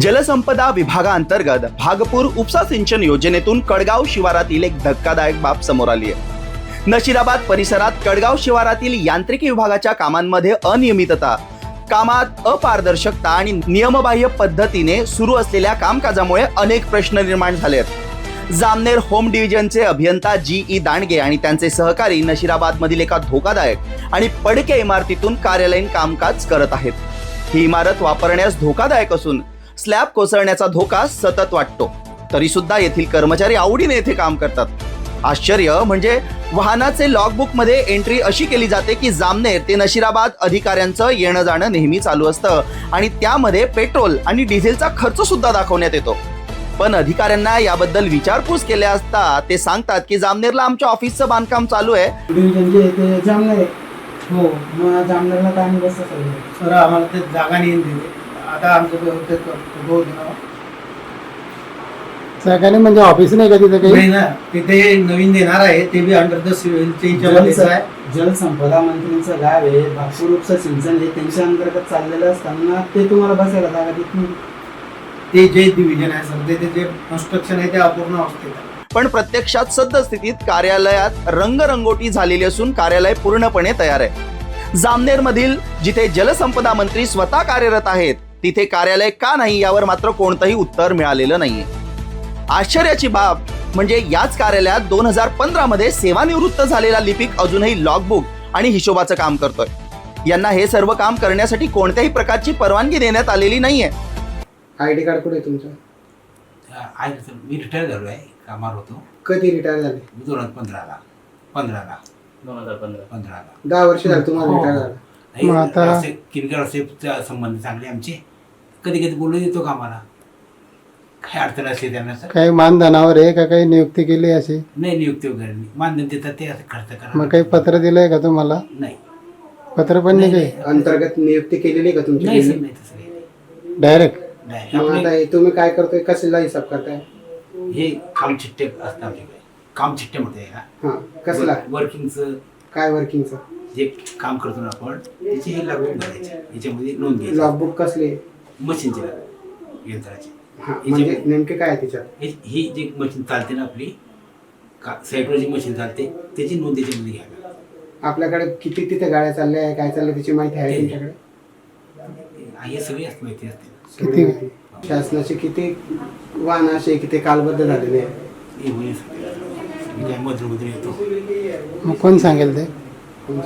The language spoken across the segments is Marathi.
जलसंपदा विभागाअंतर्गत भागपूर उपसा सिंचन योजनेतून कडगाव शिवारातील एक धक्कादायक बाब समोर आली आहे. नशिराबाद परिसरात कडगाव शिवारातील यांत्रिकी विभागाच्या कामांमध्ये अनियमितता कामात अपारदर्शकता आणि नियमबाह्य पद्धतीने सुरू असलेल्या कामकाजामुळे अनेक प्रश्न निर्माण झाले आहेत जामनेर होम डिव्हिजनचे अभियंता जी ई दांडगे आणि त्यांचे सहकारी नशिराबाद मधील एका धोकादायक आणि पडक्या इमारतीतून कार्यालयीन कामकाज करत आहेत. ही इमारत वापरण्यास धोकादायक असून स्लॅब कोसळण्याचा धोका सतत वाटतो. तरी सुद्धा येथील कर्मचारी आवडीने येथे काम करतात. आश्चर्य म्हणजे वाहनाचे लॉगबुकमध्ये एंट्री अशी केली जाते की जामनेर ते नशिराबाद अधिकाऱ्यांचं येणं जाणं नेहमी चालू असतं आणि त्यामध्ये पेट्रोल आणि डिझेलचा खर्च सुद्धा दाखवण्यात येतो. पण अधिकाऱ्यांना याबद्दल विचारपूस केल्या असता ते सांगतात की जामनेरला आमच्या ऑफिसचं बांधकाम चालू आहे. जामनेर हो जामनेरला आम्हाला ते जागा नाही दिली. आता आमचं सरकारने म्हणजे ऑफिस नाही का तिथे नाही काही ना तिथे नवीन देणार आहे ते बी अंडर द आहे. जलसंपदा मंत्र्यांचं गाव आहे भागपूर उपसा सिंचन हे त्यांच्या अंतर्गत चाललेलं असताना ते तुम्हाला बसायला जागा देत नाही. ते जे डिव्हिजन आहे सर ते ते जे कन्स्ट्रक्शन आहे ते अपूर्ण अवस्थेत आहे. पण प्रत्यक्षात सद्यस्थितीत कार्यालयात रंगरंगोटी झालेली असून कार्यालय पूर्णपणे तयार आहे. जामनेर मधील जिथे जलसंपदा मंत्री स्वतः कार्यरत आहेत तिथे कार्यालय का नाही यावर मात्र कोणतंही उत्तर मिळालेलं नाहीये. आश्चर्याची बाब म्हणजे याच कार्यालयात दोन हजार पंधरा मध्ये सेवानिवृत्त झालेला लिपिक अजूनही लॉगबुक आणि हिशोबाचं काम करतोय. यांना हे सर्व काम करण्यासाठी कोणत्याही प्रकारची परवानगी देण्यात आलेली नाहीये. आय डी कार्ड कुठे आहे तुमचं? आहे सर. मी रिटायर झालो आहे. कामावर होतो. कधी रिटायर झाले? मी दोन हजार पंधराला. पंधराला. दोन हजार पंधरा. पंधराला. दहा वर्ष झाले तुम्हाला हो. रिटायर झाला. नाही, मग आता- असे च- संबंध चांगले आमचे. कधी कधी बोलू देतो कामाला. काय अडचण असते त्यांना सर काही मानधनावर आहे का? काही नियुक्ती केली अशी? नाही नियुक्ती वगैरे नाही. मानधन देतात ते असं खर्च करा मग काही पत्र दिलंय का तुम्हाला? नाही. पत्र पण नाही काही? अंतर्गत नियुक्ती केलेली आहे का तुमची नाही सर नाही तसं काही. डायरेक्ट? नाही मग आता आपले हे तुम्ही काय करतोय? कसला हिसाब करताय? हे काम चिठ्ठे असतात आमच्याकडे काम चिठ्ठे म्हणते ना हा कसला? वर्किंगचं काय वर्किंगचं जे काम करतो ना आपण त्याची हे लागू करायचे याच्यामध्ये नोंद घ्यायची. लॉगबुक कसले? मशीनची लागू यंत्राची. हा म्हणजे नेमके काय आहे त्याच्यात? हे- ही जी मशीन चालते ना आपली का सायकल जी मशीन चालते त्याची नोंद त्याच्यामध्ये घ्यावी आपल्याकडे किती तिथे गाड्या चालल्या आहे काय चाललंय त्याची माहिती आहे तुमच्याकडे? हे सगळी असं माहिती असते सगळी माहिती. शासनाचे किती वाहन असे किती कालबद्ध झालेले आहे हे होईल सगळं. मी काय मधून मधून येतो. मग कोण सांगेल ते? कोण?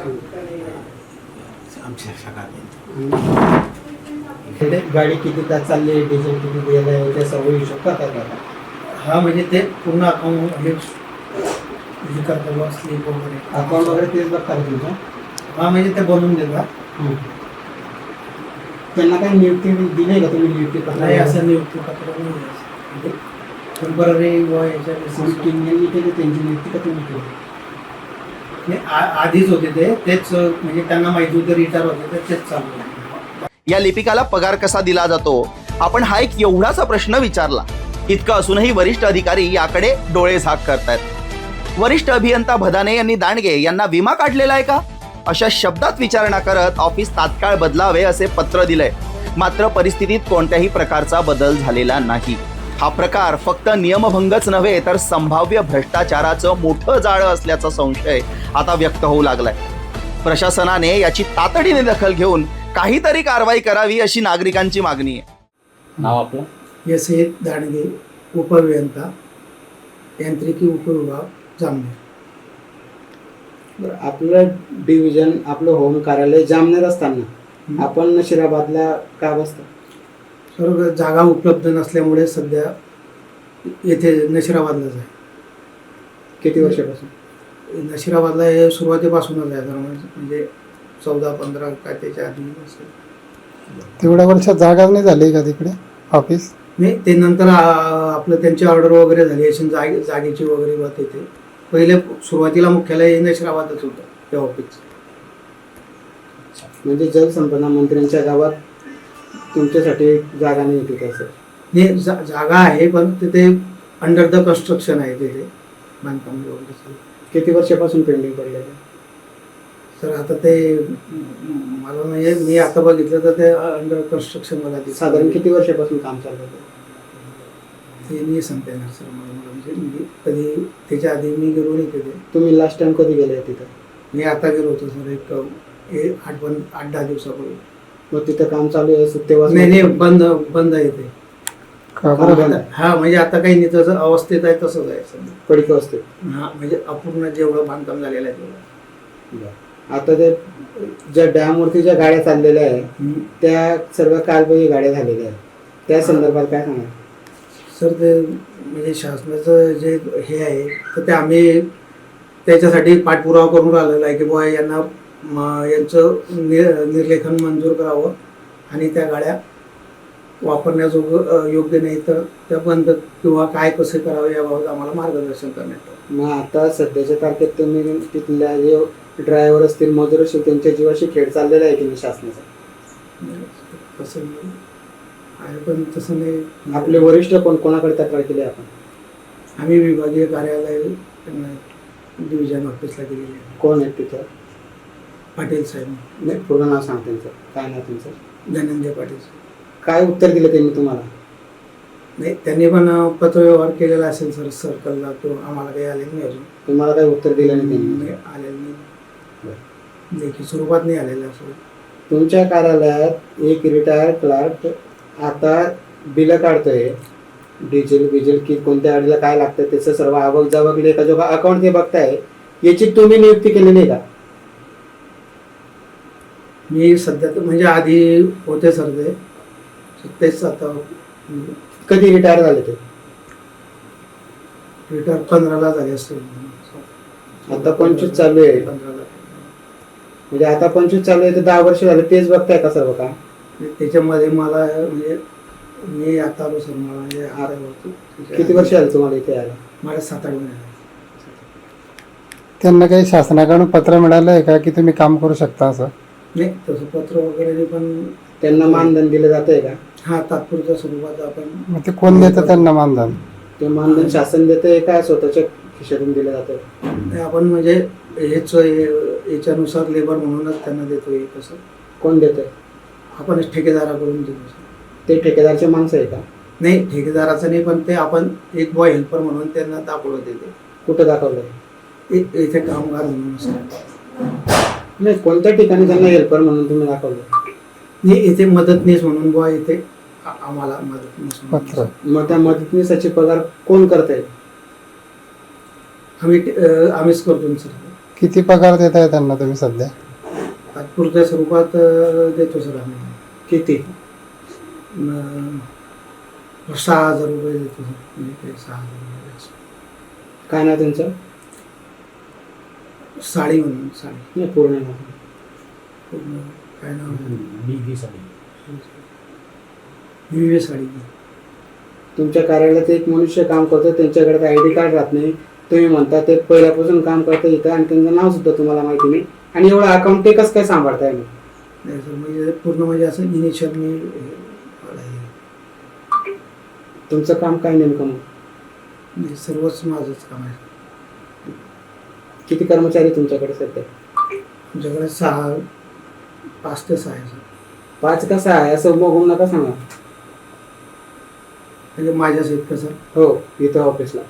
आमच्या शाखा गाडी किती तास चालली आहे डिझेल किती गेलं आहे ते सर्व हिशोब करतात आता. हा म्हणजे ते पूर्ण अकाउंट हे हे करतात स्लिप वगैरे. अकाउंट वगैरे तेच बघतात तुमचं हा? म्हणजे ते बनवून देतात. त्यांना काही नियुक्ती दिली का तुम्ही नियुक्ती नाही असं नियुक्ती पत्र नाही टेंपररी व याच्या basis वर. यांनी केली त्यांची नियुक्ती का तुम्ही केली? नाही, आ- आधीच होते ते. तेच म्हणजे त्यांना माहिती होतं रिटायर होते तर तेच चालू होतं. या लिपिकाला पगार कसा दिला जातो? आपण हा एक एवढासा प्रश्न विचारला. इतकं असूनही वरिष्ठ अधिकारी याकडे डोळे झाक करतायत. वरिष्ठ अभियंता भदाने यांनी दांडगे यांना विमा काढलेला आहे का? अशा शब्दात विचारणा करत ऑफिस तात्काळ बदलावे असे पत्र दिलंय. मात्र परिस्थितीत कोणत्याही प्रकारचा बदल झालेला नाही. हा प्रकार फक्त नियमभंगच नव्हे तर संभाव्य भ्रष्टाचाराचं मोठं जाळं असल्याचा संशय आता व्यक्त होऊ लागलाय. प्रशासनाने याची तातडीने दखल घेऊन काहीतरी कारवाई करावी अशी नागरिकांची मागणी आहे. नाव आपलं? एस ए दांडगे उपअभियंता यांत्रिकी उपविभाग जामनेर. बरं, आपलं डिव्हिजन आपलं होम कार्यालय जामनेर असताना आपण नशिराबादला का बसतो? सर्व जागा उपलब्ध नसल्यामुळे सध्या येथे नशिराबादलाच आहे. किती वर्षापासून? नशिराबादला हे सुरुवातीपासूनच आहे तर म्हणजे चौदा पंधरा काय त्याच्या आधी असेल तेवढ्या वर्षात जागा नाही झाली का तिकडे? ऑफिस? नाही ते नंतर आपलं त्यांची ऑर्डर वगैरे झाली अशी जागे जागेची वगैरे होत ते. पहिले सुरुवातीला मुख्यालय नशिराबादच होतं त्या ऑफिस म्हणजे जलसंपदा मंत्र्यांच्या गावात तुमच्यासाठी जागा नाही तिथे असं? हे जा जागा आहे पण तिथे अंडर द कन्स्ट्रक्शन आहे तिथे बांधकाम वगैरे. किती वर्षापासून पेंडिंग पडलेलं आहे? सर आता ते म- मला म्हणजे मी आता बघितलं तर ते अंडर कन्स्ट्रक्शन मला दिसतं. साधारण किती वर्षापासून काम चालू होतं ते नाही सांगता येणार सर मला मला म्हणजे मी कधी त्याच्या आधी मी गेलो नाही तिथे तुम्ही लास्ट टाइम कधी गेले तिथं? मी आता गेलो होतो सर एक ए- आठ पण आठ दहा दिवसापूर्वी. मग तिथं काम चालू आहे तेव्हा नाही नाही बंद बंद आहे ते. बरं बंद? हा म्हणजे आता काही नाही तसं अवस्थेत आहे तसंच आहे सर. पडीक असते हा म्हणजे अपूर्ण जेवढं बांधकाम झालेलं आहे तेवढं. आता ते ज्या डॅम वरती ज्या गाड्या चाललेल्या आहेत. त्या सर्व कालबाह्य गाड्या झालेल्या आहेत त्या संदर्भात काय सांगा सर ते म्हणजे शासनाचं जे हे आहे तर ते आम्ही त्याच्यासाठी पाठपुरावा करून राहिलेला आहे की बुवा यांना यांचं नि- निर्लेखन मंजूर करावं आणि त्या गाड्या वापरण्याजोग अ, योग्य नाही तर त्या बंद किंवा काय कसं करावं याबाबत आम्हाला मार्गदर्शन करण्यात. मग आता सध्याच्या तारखेत तुम्ही तिथल्या जे ड्रायव्हर असतील मजूर असतील त्यांच्या जीवाशी खेळ चाललेला आहे की नाही शासनाचा? तसं नाही. आहे पण तसं नाही. आपले वरिष्ठ कोण कोणाकडे तक्रार केली आपण? आम्ही विभागीय कार्यालय डिव्हिजन ऑफिसला गेलेले आहे. कोण आहेत तिथं? पाटील साहेब. नाही पूर्ण नाव सांग त्यांचं. काय नाव त्यांचं? धनंजय पाटील साहेब. काय उत्तर दिलं त्यांनी तुम्हाला? नाही त्यांनी पण अं, पत्रव्यवहार केलेला असेल सर सर्कलला तो आम्हाला काही आले नाही अजून. तुम्हाला काय उत्तर दिलं नाही त्यांनी? नाही, आलेलं नाही. लेखी स्वरूपात नाही आलेलं असं तुमच्या कार्यालयात एक रिटायर्ड क्लार्क आता बिलं काढतोय. डिझेल बिजेल की कोणत्या गाडीला काय लागतं त्याचं सर्व आवक जावक लेखा जो अकाउंट ते बघताय याची तुम्ही नियुक्ती केलेली का? मी सध्या तर म्हणजे आधी होते सर ते तेच आता कधी रिटायर झाले ते? रिटायर पंधराला झाले असते आता पंचवीस चालू आहे. पंधराला. म्हणजे आता पंचवीस चालू आहे तर दहा वर्ष झाले तेच बघताय का सर्व का त्याच्यामध्ये मला म्हणजे मी आता आलो सर मला म्हणजे आता होतो. किती वर्ष झाले तुम्हाला इथे यायला? मला सात आठ महिने त्यांना काही शासनाकडून पत्र मिळालं आहे का की तुम्ही काम करू शकता असं? नाही तसं पत्र वगैरे नाही, पण त्यांना मानधन दिलं जात आहे का? हा तात्पुरत्या स्वरूपात आपण मग ते कोण देतं त्यांना मानधन? ते मानधन शासन देते का स्वतःच्या खिशातून दिलं जातं आपण म्हणजे हेच हे- याच्यानुसार लेबर म्हणूनच त्यांना देतो हे कसं? कोण देत आपण ठेकेदाराकडून देतो सर. ते ठेकेदारचे माणसं आहे का? नाही ठेकेदाराचं नाही पण ते आपण एक बॉय हेल्पर म्हणून त्यांना दाखवलं देते कुठं दाखवलंय? इ- इथे कामगार म्हणून सर. नाही कोणत्या ठिकाणी त्यांना हेल्पर म्हणून तुम्ही दाखवलं नाही इथे मदतनीस म्हणून बुवा इथे आ- आम्हाला मदतनीस म्हणून. पत्र. मग त्या मदतनीसाची पगार कोण करताय? आम्ही अं, आम्हीच करतो सर. किती पगार देत आहे त्यांना तुम्ही सध्या? तात्पुरत्या स्वरूपात अं, देतो सर आम्ही. किती? अं, सहा हजार रुपये देतो सर. म्हणजे ते सहा हजार रुपये असं. काय ना त्यांचं साडी म्हणून साडी नाही पूर्ण नाव. पूर्ण काय नाव? आहे? मी साडी विवे साडी तुमच्या कार्यालयात एक मनुष्य काम करतो त्यांच्याकडे आय डी कार्ड राहत नाही. तुम्ही म्हणता ते पहिल्यापासून काम करता इथं आणि त्यांचं नाव सुद्धा तुम्हाला माहिती नाही. आणि एवढं अकाउंट ते कसं काय सांभाळताय मग? नाही सर म्हणजे पूर्ण म्हणजे असं इनिशियल मी तुमचं काम काय नेमकं मग? म्हणजे सर्वच माझंच काम आहे. किती कर्मचारी तुमच्याकडे सध्या? आमच्याकडे सहा पाच ते सहा आहे सर. पाच कसं आहे? असं बघून नका सांगा. म्हणजे माझ्याच आहेत का सर? हो इथं ऑफिसला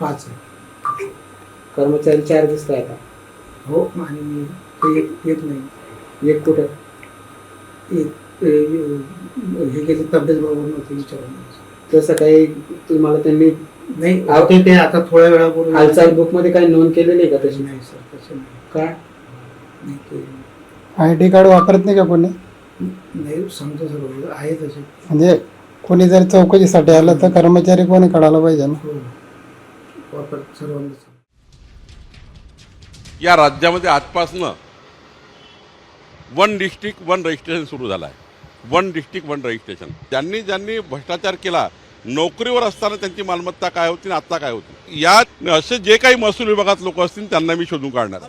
पाच आहे कर्मचारी चार दिसत आहे का हो आणि मी ते एक एक नाही. एक कुठं? एक हे गेले तब्येत बरोबर नव्हती विचारून. तसं काही तुम्हाला त्यांनी नाही होते ते आता थोड्या वेळापूर्वी हालचाल बुकमध्ये काही नोंद केलेली आहे का तशी? नाही सर तसे नाही. काय? नाही. आय डी कार्ड वापरत नाही का कोणी? नाही समजा सर आहे तसे म्हणजे कोणी जर चौकशीसाठी आलं तर कर्मचारी कोणी कळायला पाहिजे ना? हो. वापर सर्वांनाच या राज्यामध्ये आजपासनं वन डिस्ट्रिक्ट वन रजिस्ट्रेशन सुरू झालं आहे वन डिस्ट्रिक्ट वन रजिस्ट्रेशन. ज्यांनी ज्यांनी भ्रष्टाचार केला नोकरीवर असताना त्यांची मालमत्ता काय होती आणि आत्ता काय होती? यात असे जे काही महसूल विभागात लोक असतील त्यांना मी शोधून काढणार